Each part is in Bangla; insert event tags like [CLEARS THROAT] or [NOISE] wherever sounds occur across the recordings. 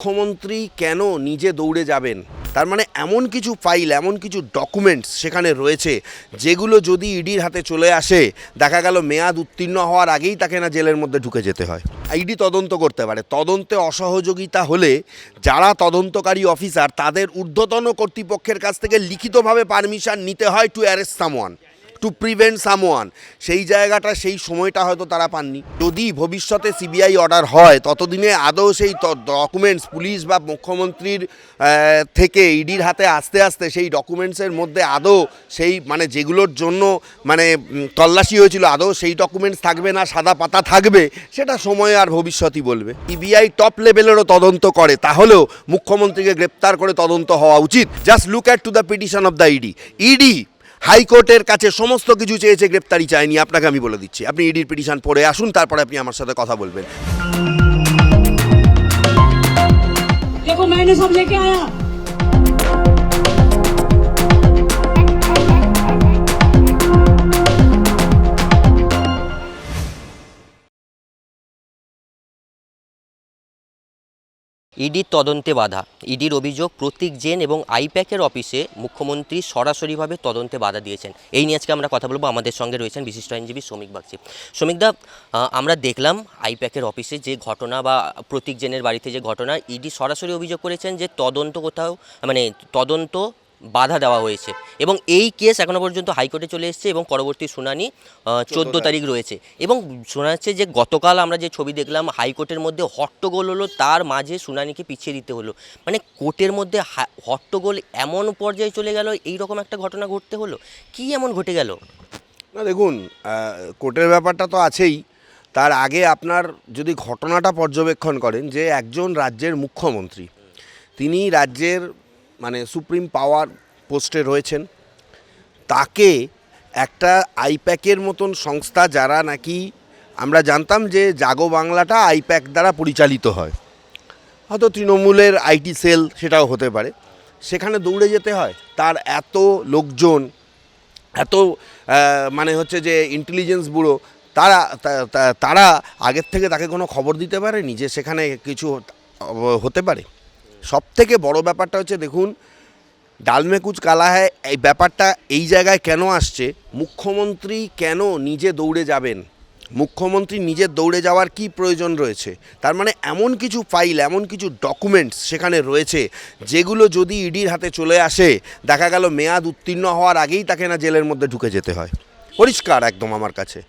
মুখ্যমন্ত্রী কেন নিজে দৌড়ে যাবেন? তার মানে এমন কিছু ফাইল, এমন কিছু ডকুমেন্টস সেখানে রয়েছে, যেগুলো যদি ইডির হাতে চলে আসে, দেখা গেল মেয়াদ উত্তীর্ণ হওয়ার আগেই তাকে না জেলের মধ্যে ঢুকে যেতে হয়। ইডি তদন্ত করতে পারে। তদন্তে অসহযোগিতা হলে যারা তদন্তকারী অফিসার, তাদের ঊর্ধ্বতন কর্তৃপক্ষের কাছ থেকে লিখিতভাবে পারমিশন নিতে হয় to arrest someone to prevent someone সেই জায়গাটা, সেই সময়টা হয়তো তারা পাননি। যদি ভবিষ্যতে সিবিআই অর্ডার হয়, ততদিনে আদৌ সেই ডকুমেন্টস পুলিশ বা মুখ্যমন্ত্রীর থেকে ইডির হাতে আস্তে আস্তে সেই ডকুমেন্টসের মধ্যে আদৌ সেই মানে যেগুলোর জন্য মানে তল্লাশি হয়েছিল, আদৌ সেই ডকুমেন্টস থাকবে না, সাদা পাতা থাকবে, সেটা সময় আর ভবিষ্যতই বলবে। সিবিআই টপ লেভেলেরও তদন্ত করে, তাহলেও মুখ্যমন্ত্রীকে গ্রেপ্তার করে তদন্ত হওয়া উচিত। Just look at to the petition of the ED ED হাইকোর্টের কাছে সমস্ত কিছু চেয়েছে গ্রেপ্তারি চায়নি আপনাকে আমি বলে দিচ্ছি আপনি ইডির পিটিশন পড়ে আসুন তারপরে আপনি আমার সাথে কথা বলবেন देखो मैंने सब लेके आया ইডির তদন্তে বাধা। ইডির অভিযোগ, প্রতীক জেন এবং আইপ্যাকের অফিসে মুখ্যমন্ত্রী সরাসরিভাবে তদন্তে বাধা দিয়েছেন। এই নিয়ে আজকে আমরা কথা বলব। আমাদের সঙ্গে রয়েছেন বিশিষ্ট আইনজীবী শ্রমিক বাগচি। শ্রমিকদা আমরা দেখলাম আইপ্যাকের অফিসে যে ঘটনা বা প্রতীক জেনের বাড়িতে যে ঘটনা, ইডি সরাসরি অভিযোগ করেছেন যে তদন্ত কোথাও মানে তদন্ত বাধা দেওয়া হয়েছে। এবং এই কেস এখনও পর্যন্ত হাইকোর্টে চলে এসেছে এবং পরবর্তী শুনানি চোদ্দ তারিখ। রয়েছে। এবং শোনা যাচ্ছে যে গতকাল আমরা যে ছবি দেখলাম হাইকোর্টের মধ্যে হট্টগোল হলো তার মাঝে শুনানিকে পিছিয়ে দিতে হলো। মানে কোর্টের মধ্যে হট্টগোল এমন পর্যায়ে চলে গেল এই রকম একটা ঘটনা ঘটতে হলো? কি এমন ঘটে গেল? না দেখুন কোর্টের ব্যাপারটা তো আছেই। তার আগে আপনার যদি ঘটনাটা পর্যবেক্ষণ করেন যে একজন রাজ্যের মুখ্যমন্ত্রী তিনি রাজ্যের মানে সুপ্রিম পাওয়ার পোস্টে রয়েছেন। তাকে একটা আইপ্যাকের মতন সংস্থা যারা নাকি আমরা জানতাম যে জাগো বাংলাটা আইপ্যাক দ্বারা পরিচালিত হয়। হয়তো তৃণমূলের আইটি সেল সেটাও হতে পারে। সেখানে দৌড়ে যেতে হয়। তার এত লোকজন, এত মানে হচ্ছে যে ইন্টেলিজেন্স ব্যুরো তারা তারা আগের থেকে তাকে কোনো খবর দিতে পারেনি যে সেখানে কিছু হতে পারে? সব থেকে বড় ব্যাপারটা হচ্ছে দেখুন ডালমে কুচ কালা হ্যায় এই ব্যাপারটা এই জায়গায় কেন আসছে? মুখ্যমন্ত্রী কেন নিজে দৌড়ে যাবেন? মুখ্যমন্ত্রী নিজের দৌড়ে যাওয়ার কি প্রয়োজন রয়েছে? তার মানে এমন কিছু ফাইল এমন কিছু ডকুমেন্টস সেখানে রয়েছে যেগুলো যদি ইডির হাতে চলে আসে দেখা গেল মেয়াদ উত্তীর্ণ হওয়ার আগেই তাকে না জেলের মধ্যে ঢুকে যেতে হয়। পরিষ্কার একদম আমার কাছে।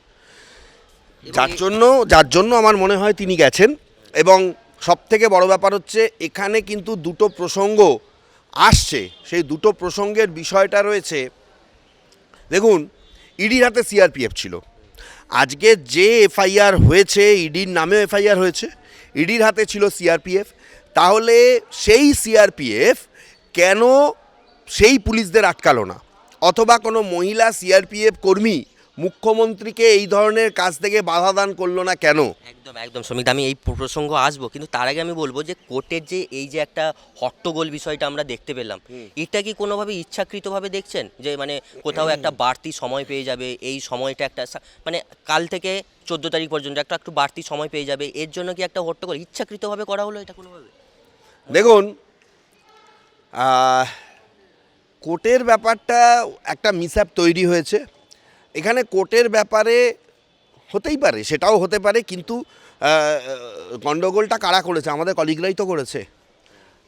যার জন্য যার জন্য আমার মনে হয় তিনি গেছেন এবং সব থেকে বড় ব্যাপার হচ্ছে এখানে কিন্তু দুটো প্রসঙ্গ আসছে। সেই দুটো প্রসঙ্গের বিষয়টা রয়েছে, দেখুন, ইডির হাতে সিআরপিএফ ছিল। আজকে যে এফআইআর হয়েছে, ইডির নামেও এফআইআর হয়েছে, ইডির হাতে ছিল সিআরপিএফ। তাহলে সেই সিআরপিএফ কেন সেই পুলিশদের আটকালো না? অথবা কোনো মহিলা সিআরপিএফ কর্মী মুখ্যমন্ত্রীকে এই ধরনের কাজ থেকে বাধা দান করল না কেন? একদম একদম শ্রমিক আমি এই প্রসঙ্গ আসব কিন্তু তার আগে আমি বলব যে কোর্টের যে এই যে একটা হট্টগোল বিষয়টা আমরা দেখতে পেলাম এটা কি কোনোভাবে ইচ্ছাকৃতভাবে দেখছেন? যে মানে কোথাও একটা বাড়তি সময় পেয়ে যাবে এই সময়টা একটা মানে কাল থেকে চোদ্দ তারিখ পর্যন্ত একটা একটু বাড়তি সময় পেয়ে যাবে এর জন্য কি একটা হট্টগোল ইচ্ছাকৃতভাবে করা হলো এটা কোনোভাবে? দেখুন কোর্টের ব্যাপারটা একটা মিসঅ্যাপ তৈরি হয়েছে। এখানে কোর্টের ব্যাপারে হতেই পারে, সেটাও হতে পারে, কিন্তু গণ্ডগোলটা কারা করেছে? আমাদের কলিগরাই তো করেছে।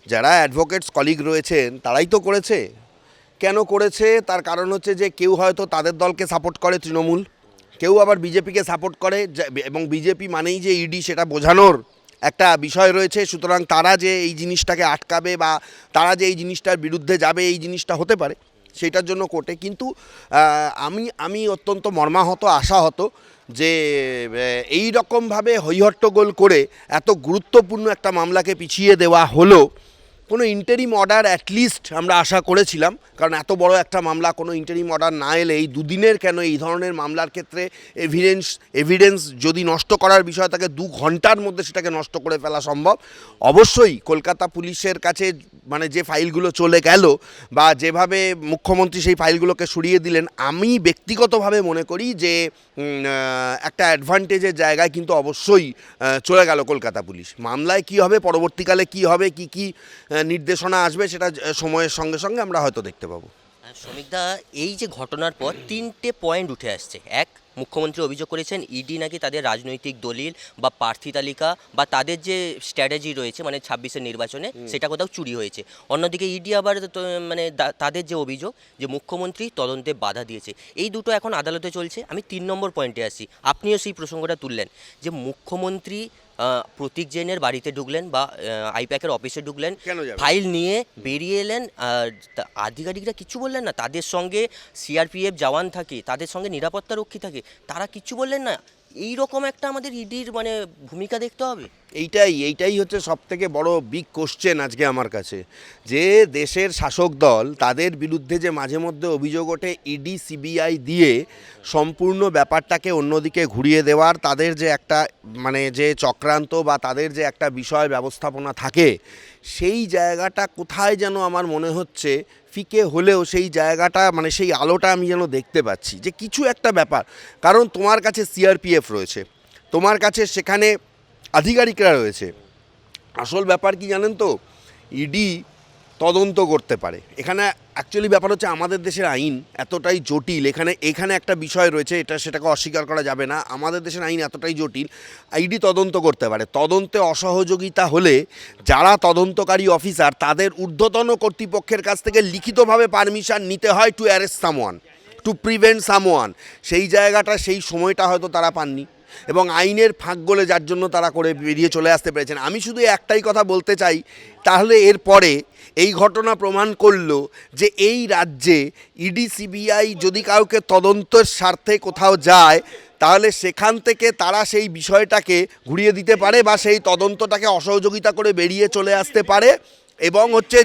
যারা অ্যাডভোকেটস কলিগ রয়েছেন, তারাই তো করেছে। কেন করেছে? তার কারণ হচ্ছে যে, কেউ হয়তো তাদের দলকে সাপোর্ট করে তৃণমূল, কেউ আবার বিজেপিকে সাপোর্ট করে এবং বিজেপি মানেই যে ইডি সেটা বোঝানোর একটা বিষয় রয়েছে। সুতরাং তারা যে এই জিনিসটাকে আটকাবে বা তারা যে এই জিনিসটার বিরুদ্ধে যাবে, এই জিনিসটা হতে পারে। সেটার জন্য কোর্টে। কিন্তু আমি আমি অত্যন্ত মর্মাহত, আশাহত যে এই রকমভাবে হৈহট্টগোল করে এত গুরুত্বপূর্ণ একটা মামলাকে পিছিয়ে দেওয়া হলো কোনো ইন্টারিম অর্ডার অ্যাটলিস্ট আমরা আশা করেছিলাম, কারণ এত বড় একটা মামলা কোনো ইন্টারিম অর্ডার না এলে এই দুদিনের কেন এই ধরনের মামলার ক্ষেত্রে এভিডেন্স এভিডেন্স যদি নষ্ট করার বিষয় থাকে দু ঘণ্টার মধ্যে সেটাকে নষ্ট করে ফেলা সম্ভব। অবশ্যই কলকাতা পুলিশের কাছে মানে যে ফাইলগুলো চলে গেল বা যেভাবে মুখ্যমন্ত্রী সেই ফাইলগুলোকে সরিয়ে দিলেন, আমি ব্যক্তিগতভাবে মনে করি যে একটা অ্যাডভান্টেজের জায়গায় কিন্তু অবশ্যই চলে গেল কলকাতা পুলিশ। মামলায় কি হবে, পরবর্তীকালে কি হবে, কি কি নির্দেশনা আসবে সেটা সময়ের সঙ্গে সঙ্গে আমরা হয়তো দেখতে পাবো। শ্রমিকদা, এই যে ঘটনার পর তিনটে পয়েন্ট উঠে আসছে। এক মুখ্যমন্ত্রী অভিযোগ করেছেন ইডি নাকি তাদের রাজনৈতিক দলিল বা প্রার্থী তালিকা বা তাদের যে স্ট্র্যাটেজি রয়েছে মানে ছাব্বিশের নির্বাচনে সেটা কোথাও চুরি হয়েছে। অন্যদিকে ইডি আবার মানে তাদের যে অভিযোগ যে মুখ্যমন্ত্রী তদন্তে বাধা দিয়েছে। এই দুটো এখন আদালতে চলছে। আমি তিন নম্বর পয়েন্টে আসি। আপনিও সেই প্রসঙ্গটা তুললেন যে মুখ্যমন্ত্রী প্রতীক জৈনের বাড়িতে ঢুকলেন বা আইপ্যাকের অফিসে ঢুকলেন ফাইল নিয়ে বেরিয়ে এলেন আধিকারিকরা কিছু বললেন না। তাদের সঙ্গে সিআরপিএফ জওয়ান থাকে তাদের সঙ্গে নিরাপত্তা রক্ষী থাকে। তারা কিছু বললেন না। এই রকম একটা আমাদের ইডির মানে ভূমিকা দেখতে হবে। এইটাই এইটাই হচ্ছে সব থেকে বড় বিগ কোশ্চেন আজকে আমার কাছে। যে দেশের শাসক দল তাদের বিরুদ্ধে যে মাঝে মধ্যে অভিযোগ ওঠে ইডি সিবিআই দিয়ে সম্পূর্ণ ব্যাপারটাকে অন্যদিকে ঘুরিয়ে দেওয়ার, তাদের যে একটা মানে যে চক্রান্ত বা তাদের যে একটা বিষয় ব্যবস্থাপনা থাকে, সেই জায়গাটা কোথায় যেন আমার মনে হচ্ছে ফিকে হলেও সেই জায়গাটা মানে সেই আলোটা আমি যেন দেখতে পাচ্ছি। যে কিছু একটা ব্যাপার। কারণ তোমার কাছে সিআরপিএফ রয়েছে। তোমার কাছে সেখানে আধিকারিকরা রয়েছে। আসল ব্যাপার কি জানেন তো? ইডি তদন্ত করতে পারে। এখানে অ্যাকচুয়ালি ব্যাপার হচ্ছে আমাদের দেশের আইন এতটাই জটিল। এখানে এখানে একটা বিষয় রয়েছে, এটা সেটাকে অস্বীকার করা যাবে না। আমাদের দেশের আইন এতটাই জটিল ইডি তদন্ত করতে পারে। তদন্তে অসহযোগিতা হলে যারা তদন্তকারী অফিসার, তাদের ঊর্ধ্বতন কর্তৃপক্ষের কাছ থেকে লিখিতভাবে পারমিশন নিতে হয় to arrest someone to prevent someone সেই জায়গাটা, সেই সময়টা হয়তো তারা পাননি। এবং আইনের ফাঁক গলে যার জন্য তারা করে বেরিয়ে চলে আসতে পেরেছেন। আমি শুধু একটাই কথা বলতে চাই, তাহলে এরপরে এই ঘটনা প্রমাণ করল যে এই রাজ্যে ইডি সিবিআই যদি কাউকে তদন্তের স্বার্থে কোথাও যায়, তাহলে সেখান থেকে তারা সেই বিষয়টাকে ঘুরিয়ে দিতে পারে বা সেই তদন্তটাকে অসহযোগিতা করে বেরিয়ে চলে আসতে পারে এবং হচ্ছে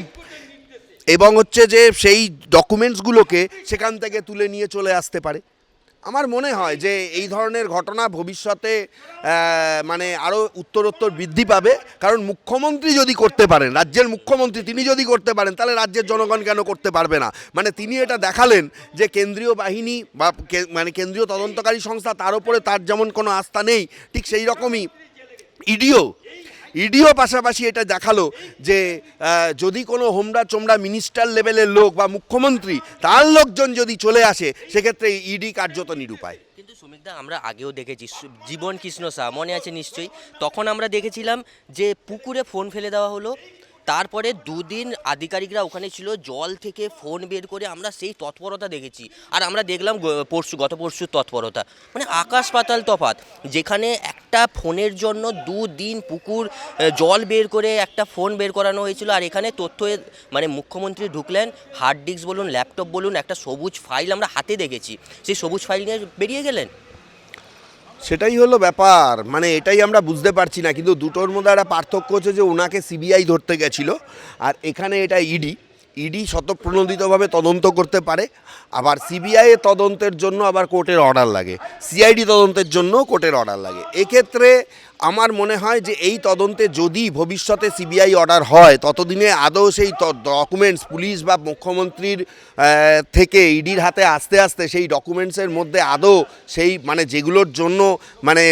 এবং হচ্ছে যে সেই ডকুমেন্টসগুলোকে সেখান থেকে তুলে নিয়ে চলে আসতে পারে। আমার মনে হয় যে এই ধরনের ঘটনা ভবিষ্যতে মানে আরও উত্তরোত্তর বৃদ্ধি পাবে। কারণ মুখ্যমন্ত্রী যদি করতে পারেন, রাজ্যের মুখ্যমন্ত্রী তিনি যদি করতে পারেন, তাহলে রাজ্যের জনগণ কেন করতে পারবে না? মানে তিনি এটা দেখালেন যে কেন্দ্রীয় বাহিনী বা মানে কেন্দ্রীয় তদন্তকারী সংস্থা, তার উপরে তার যেমন কোনো আস্থা নেই, ঠিক সেই রকমই ইডিও ইডিও পাশাপাশি এটা দেখাল যে যদি কোনো হোমরা চোমরা মিনিস্টার লেভেলের লোক বা মুখ্যমন্ত্রী, তার লোকজন যদি চলে আসে, সেক্ষেত্রে ইডি কার্যত নিরুপায়। কিন্তু সুমিকদা আমরা আগেও দেখেছি জীবন কৃষ্ণ শাহ মনে আছে নিশ্চয়ই? তখন আমরা দেখেছিলাম যে পুকুরে ফোন ফেলে দেওয়া হলো, তারপরে দুদিন আধিকারিকরা ওখানে ছিল, জল থেকে ফোন বের করে আমরা সেই তৎপরতা দেখেছি। আর আমরা দেখলাম পরশু, গত পরশুর তৎপরতা। মানে আকাশ পাতাল তফাত যেখানে একটা ফোনের জন্য দুদিন পুকুর জল বের করে একটা ফোন বের করানো হয়েছিল। আর এখানে তথ্য মানে মুখ্যমন্ত্রী ঢুকলেন হার্ড ডিস্ক বলুন ল্যাপটপ বলুন, একটা সবুজ ফাইল আমরা হাতে দেখেছি। সেই সবুজ ফাইল নিয়ে বেরিয়ে গেলেন? সেটাই হলো ব্যাপার। মানে এটাই আমরা বুঝতে পারছি না। কিন্তু দুটোর মধ্যে একটা পার্থক্য হচ্ছে যে, ওনাকে সিবিআই ধরতে গেছিল, আর এখানে এটা ইডি ইডি শতপ্রণোদিতভাবে তদন্ত করতে পারে, আবার সিবিআই তদন্তের জন্য আবার কোর্টের অর্ডার লাগে, সিআইডি তদন্তের জন্য কোর্টের অর্ডার লাগে। এক্ষেত্রে আমার মনে হয় যে এই তদন্তে যদি ভবিষ্যতে সিবিআই অর্ডার হয়, ততদিনে আদৌ সেই ডকুমেন্টস পুলিশ বা মুখ্যমন্ত্রীর থেকে ইডির হাতে আস্তে আস্তে সেই ডকুমেন্টসের মধ্যে আদৌ সেই মানে যেগুলোর জন্য মানে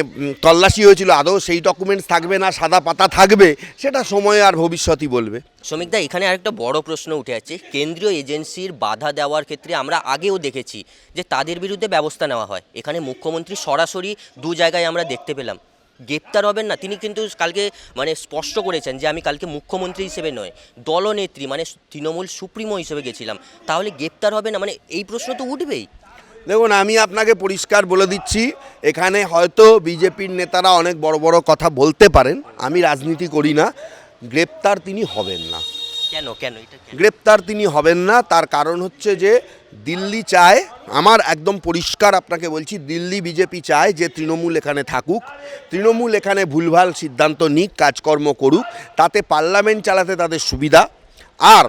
তল্লাশি হয়েছিল, আদৌ সেই ডকুমেন্টস থাকবে না, সাদা পাতা থাকবে, সেটা সময় আর ভবিষ্যতই বলবে। শ্রমিকদা, এখানে আরেকটা বড় প্রশ্ন উঠে আছে, কেন্দ্রীয় এজেন্সির বাধা দেওয়ার ক্ষেত্রে আমরা আগেও দেখেছি যে তাদের বিরুদ্ধে ব্যবস্থা নেওয়া হয়। এখানে মুখ্যমন্ত্রী সরাসরি দু জায়গায় আমরা দেখতে পেলাম। গ্রেপ্তার হবেন না, তিনি কিন্তু কালকে মানে স্পষ্ট করেছেন যে আমি কালকে মুখ্যমন্ত্রী হিসেবে নয়, দলনেত্রী মানে তৃণমূল সুপ্রিমো হিসেবে গেছিলাম। তাহলে গ্রেপ্তার হবে না মানে এই প্রশ্ন তো উঠবেই। দেখুন, আমি আপনাকে পরিষ্কার বলে দিচ্ছি, এখানে হয়তো বিজেপির নেতারা অনেক বড় বড় কথা বলতে পারেন, আমি রাজনীতি করি না, গ্রেপ্তার তিনি হবেন না। কেন কেন এটা? গ্রেপ্তার তিনি হবেন না, তার কারণ হচ্ছে যে দিল্লি চায়, আমার একদম পরিষ্কার আপনাকে বলছি, দিল্লি বিজেপি চায় যে তৃণমূল এখানে থাকুক, তৃণমূল এখানে ভুলভাল সিদ্ধান্ত নিক, কাজকর্ম করুক, তাতে পার্লামেন্ট চালাতে তাদের সুবিধা, আর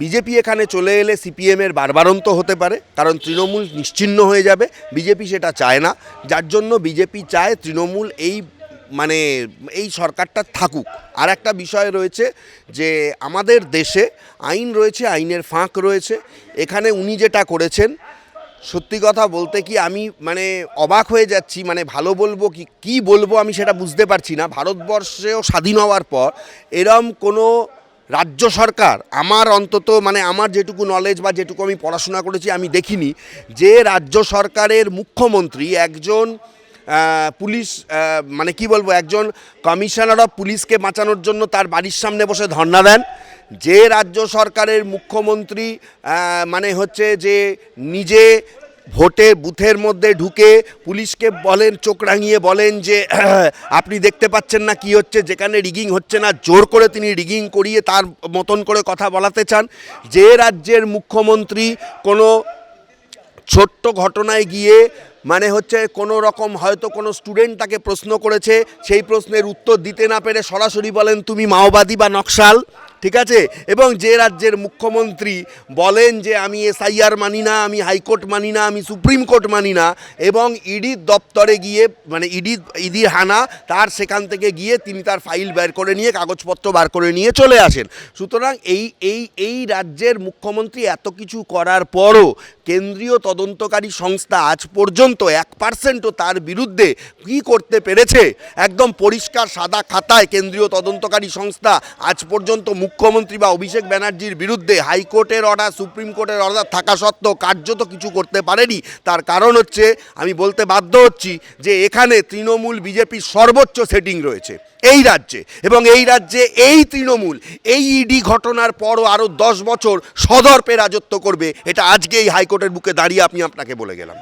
বিজেপি এখানে চলে এলে সিপিএমের বারবারন্ত হতে পারে, কারণ তৃণমূল নিশ্চিহ্ন হয়ে যাবে, বিজেপি সেটা চায় না, যার জন্য বিজেপি চায় তৃণমূল এই মানে এই সরকারটা থাকুক। আর একটা বিষয় রয়েছে যে আমাদের দেশে আইন রয়েছে, আইনের ফাঁক রয়েছে। এখানে উনি যেটা করেছেন, সত্যি কথা বলতে কি আমি মানে অবাক হয়ে যাচ্ছি মানে ভালো বলব কি কি বলব আমি সেটা বুঝতে পারছি না। ভারতবর্ষেও স্বাধীন হওয়ার পর এরম কোনো রাজ্য সরকার আমার অন্তত মানে আমার যেটুকু নলেজ বা যেটুকু আমি পড়াশোনা করেছি আমি দেখিনি যে রাজ্য সরকারের মুখ্যমন্ত্রী একজন পুলিশ মানে কি বলব, একজন কমিশনার অফ পুলিশকে বাঁচানোর জন্য তার বাড়ির সামনে বসে ধর্ণা দেন। যে রাজ্য সরকারের মুখ্যমন্ত্রী মানে হচ্ছে যে নিজে ভোটে বুথের মধ্যে ঢুকে পুলিশকে বলেন, চোখ রাঙিয়ে বলেন যে, [CLEARS THROAT] আপনি দেখতে পাচ্ছেন না কি হচ্ছে, যেখানে রিগিং হচ্ছে না, জোর করে তিনি রিগিং করিয়ে তার মতন করে কথা বলাতে চান। যে রাজ্যের মুখ্যমন্ত্রী কোনো ছোট্ট ঘটনায় গিয়ে মানে হচ্ছে কোনো রকম হয়তো কোনো স্টুডেন্ট তাকে প্রশ্ন করেছে, সেই প্রশ্নের উত্তর দিতে না পেরে সরাসরি বলেন, তুমি মাওবাদী বা নকশাল? ঠিক আছে? এবং যে রাজ্যের মুখ্যমন্ত্রী বলেন যে আমি এসআইআর মানি না, আমি হাইকোর্ট মানি না, আমি সুপ্রিম কোর্ট মানি না, এবং ইডির দপ্তরে গিয়ে মানে ইডি ইদির হানা, তার সেখান থেকে গিয়ে তিনি তার ফাইল বের করে নিয়ে, কাগজপত্র বার করে নিয়ে চলে আসেন। সুতরাং এই এই এই রাজ্যের মুখ্যমন্ত্রী এত কিছু করার পরও কেন্দ্রীয় তদন্তকারী সংস্থা আজ পর্যন্ত এক পার্সেন্টও তার বিরুদ্ধে কী করতে পেরেছে? একদম পরিষ্কার সাদা খাতায় কেন্দ্রীয় তদন্তকারী সংস্থা আজ পর্যন্ত মুখ্যমন্ত্রী বা অভিষেক ব্যানার্জির বিরুদ্ধে হাইকোর্টের অর্ডার, সুপ্রিম কোর্টের অর্ডার থাকা সত্ত্বেও কার্যত কিছু করতে পারেনি। তার কারণ হচ্ছে, আমি বলতে বাধ্য হচ্ছি যে এখানে তৃণমূল, বিজেপির সর্বোচ্চ সেটিং রয়েছে, এই রাজ্যে। এবং এই রাজ্যে এই তৃণমূল, এই ইডি ঘটনার পরও আরও দশ বছর সদর্পে রাজত্ব করবে, এটা আজকে এই হাইকোর্টের বুকে দাঁড়িয়ে আপনি আপনাকে বলে গেলাম।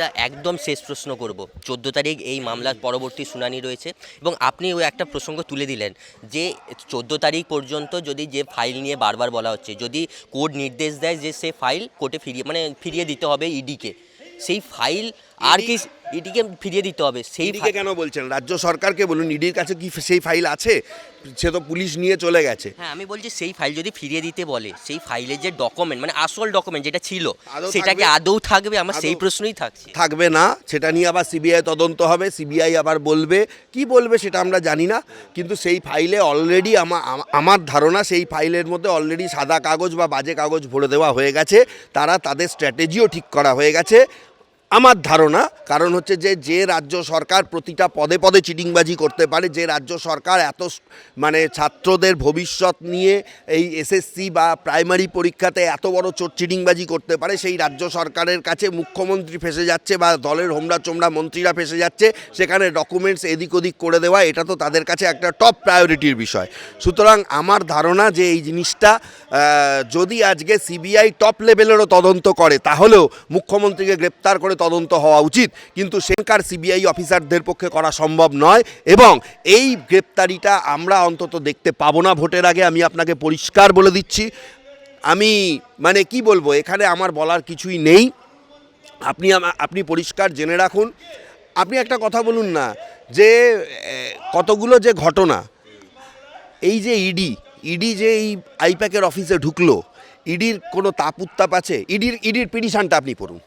সুমিতদা একদম শেষ প্রশ্ন করব। চোদ্দ তারিখ এই মামলার পরবর্তী শুনানি রয়েছে এবং আপনি ওই একটা প্রসঙ্গ তুলে দিলেন যে চোদ্দ তারিখ পর্যন্ত যদি যে ফাইল নিয়ে বারবার বলা হচ্ছে, যদি কোর্ট নির্দেশ দেয় যে সে ফাইল কোর্টে ফিরিয়ে মানে ফিরিয়ে দিতে হবে ইডিকে সেই ফাইল আর কি ইডিকে ফিরিয়ে দিতে হবে সেই ইডিকে কেন বলছেন? রাজ্য সরকারকে বলুন ইডির কাছে কি সেই ফাইল আছে? সে তো পুলিশ নিয়ে চলে গেছে। হ্যাঁ আমি বলছি সেই ফাইল যদি ফিরিয়ে দিতে বলে সেই ফাইলের যে ডকুমেন্ট মানে আসল ডকুমেন্ট যেটা ছিল সেটাকে আদৌ থাকবে? আমার সেই প্রশ্নই থাকছে। থাকবে না সেটা নিয়ে আবার সিবিআই তদন্ত হবে সিবিআই আবার বলবে। কি বলবে সেটা আমরা জানি না কিন্তু সেই ফাইলে অলরেডি আমার আমার ধারণা সেই ফাইলের মধ্যে অলরেডি সাদা কাগজ বা বাজে কাগজ ভরে দেওয়া হয়ে গেছে। তারা তাদের স্ট্র্যাটেজিও ঠিক করা হয়ে গেছে। আমার ধারণা, কারণ হচ্ছে যে যে রাজ্য সরকার প্রতিটা পদে পদে চিটিংবাজি করতে পারে, যে রাজ্য সরকার এত মানে ছাত্রদের ভবিষ্যৎ নিয়ে এই এসএসসি বা প্রাইমারি পরীক্ষাতে এত বড় চোট চিটিংবাজি করতে পারে, সেই রাজ্য সরকারের কাছে মুখ্যমন্ত্রী ফেসে যাচ্ছে বা দলের হোমরা চোমরা মন্ত্রীরা ফেসে যাচ্ছে, সেখানে ডকুমেন্টস এদিক ওদিক করে দেওয়া, এটা তো তাদের কাছে একটা টপ প্রায়োরিটির বিষয়। সুতরাং আমার ধারণা যে এই জিনিসটা যদি আজকে সিবিআই টপ লেভেলেরও তদন্ত করে, তাহলেও মুখ্যমন্ত্রীকে গ্রেপ্তার করে তদন্ত হওয়া উচিত। কিন্তু সেখানকার সিবিআই অফিসারদের পক্ষে করা সম্ভব নয় এবং এই গ্রেপ্তারিটা আমরা অন্তত দেখতে পাবো না ভোটের আগে। আমি আপনাকে পরিষ্কার বলে দিচ্ছি। আমি মানে কি বলব, এখানে আমার বলার কিছুই নেই। আপনি আপনি পরিষ্কার জেনে রাখুন। আপনি একটা কথা বলুন না, যে কতগুলো যে ঘটনা, এই যে ইডি ইডি যে এই আইপ্যাকের অফিসে ঢুকলো, ইডির কোনো তাপ উত্তাপ আছে? ইডির ইডির পিটিশানটা আপনি পড়ুন।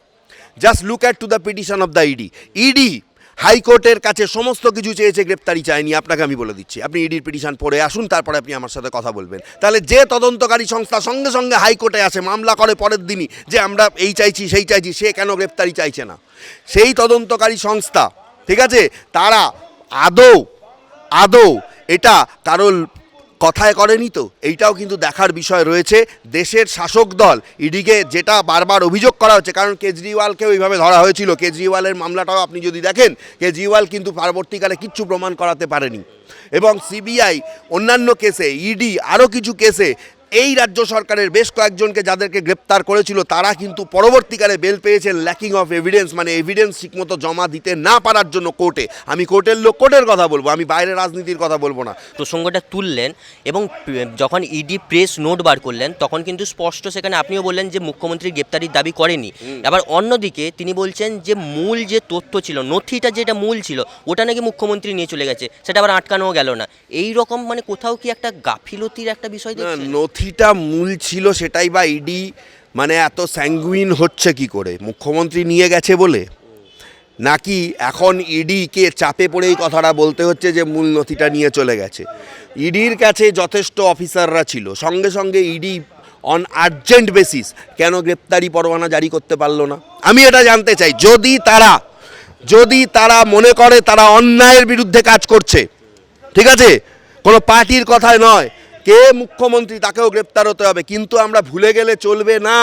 Just look at to the petition of the ED ED হাইকোর্টের কাছে সমস্ত কিছু চেয়েছে গ্রেপ্তারি চায়নি, আপনাকে আমি বলে দিচ্ছি। আপনি ইডির পিটিশন পড়ে আসুন, তারপরে আপনি আমার সাথে কথা বলবেন। তাহলে যে তদন্তকারী সংস্থা সঙ্গে সঙ্গে হাইকোর্টে আসে, মামলা করে পরের দিনই যে আমরা এই চাইছি, সেই চাইছি, সে কেন গ্রেপ্তারি চাইছে না? সেই তদন্তকারী সংস্থা, ঠিক আছে? তারা আদৌ আদৌ এটা কারোর কথায় করেনি তো। এইটাও কিন্তু দেখার বিষয় রয়েছে। দেশের শাসক দল ইডিকে যেটা বারবার অভিযোগ করা হচ্ছে, কারণ কেজরিওয়ালকেও এইভাবে ধরা হয়েছিল। কেজরিওয়ালের মামলাটাও আপনি যদি দেখেন, কেজরিওয়াল কিন্তু পরবর্তীকালে কিচ্ছু প্রমাণ করাতে পারেনি। এবং সিবিআই অন্যান্য কেসে, ইডি আরও কিছু কেসে এই রাজ্য সরকারের বেশ কয়েকজনকে যাদেরকে গ্রেপ্তার করেছিল তারা কিন্তু পরবর্তীকালে বেল পেয়েছেন ল্যাকিং অফ এভিডেন্স মানে এভিডেন্স ঠিকমতো জমা দিতে না পারার জন্য কোর্টে আমি কোর্টের লোক কোর্টের কথা বলব আমি বাইরে রাজনীতির কথা বলব না। প্রসঙ্গটা তুললেন এবং যখন ইডি প্রেস নোট বার করলেন তখন কিন্তু স্পষ্ট সেখানে আপনিও বললেন যে মুখ্যমন্ত্রী গ্রেপ্তারির দাবি করেনি। আবার অন্যদিকে তিনি বলছেন যে মূল যে তথ্য ছিল নথিটা যেটা মূল ছিল ওটা নাকি মুখ্যমন্ত্রী নিয়ে চলে গেছে সেটা আবার আটকানোও গেল না। এই রকম মানে কোথাও কি একটা গাফিলতির একটা বিষয় নথি নথিটা মূল ছিল সেটাই বা ইডি মানে এত স্যাঙ্গুইন হচ্ছে কি করে? মুখ্যমন্ত্রী নিয়ে গেছে বলে? নাকি এখন ইডিকে চাপে পড়ে এই কথাটা বলতে হচ্ছে যে মূল নথিটা নিয়ে চলে গেছে? ইডির কাছে যথেষ্ট অফিসাররা ছিল। সঙ্গে সঙ্গে ইডি অন আর্জেন্ট বেসিস কেন গ্রেপ্তারি পরোয়ানা জারি করতে পারল না? আমি এটা জানতে চাই, যদি তারা যদি তারা মনে করে তারা অন্যায়ের বিরুদ্ধে কাজ করছে, ঠিক আছে? কোনো পার্টির কথায় নয়। কে মুখ্যমন্ত্রী তাকেও গ্রেপ্তার হতে হবে কিন্তু আমরা ভুলে গেলে চলবে না।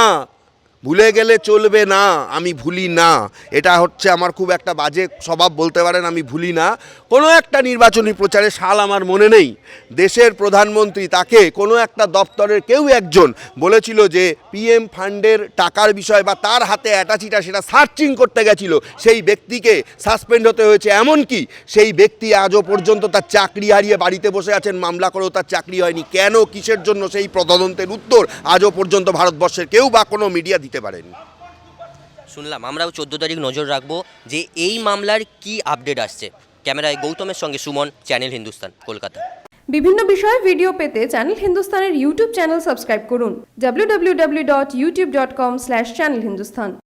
ভুলে গেলে চলবে না, আমি ভুলি না। এটা হচ্ছে আমার খুব একটা বাজে স্বভাব, বলতে পারেন আমি ভুলি না। কোনো একটা নির্বাচনী প্রচারে সাল আমার মনে নেই। দেশের প্রধানমন্ত্রী তাকে কোনো একটা দপ্তরের কেউ একজন বলেছিল যে পিএম ফান্ডের টাকার বিষয় বা তার হাতে অ্যাটাচিটা সেটা সার্চিং করতে গেছিল। সেই ব্যক্তিকে সাসপেন্ড হতে হয়েছে এমনকি সেই ব্যক্তি আজও পর্যন্ত তার চাকরি হারিয়ে বাড়িতে বসে আছেন, মামলা করেও তার চাকরি হয়নি। কেন, কিসের জন্য সেই তদন্তের উত্তর আজও পর্যন্ত ভারতবর্ষের কেউ বা কোনো মিডিয়া দিতে পারেন। শুনলাম আমরাও চোদ্দ তারিখ নজর রাখব যে এই মামলার কি আপডেট আসছে। ক্যামেরায় গৌতমের সঙ্গে সুমন চ্যানেল হিন্দুস্তান কলকাতা। বিভিন্ন বিষয়ে ভিডিও পেতে চ্যানেল হিন্দুস্তানের ইউটিউব চ্যানেল সাবস্ক্রাইব করুন। www.youtube.com/channelhindustan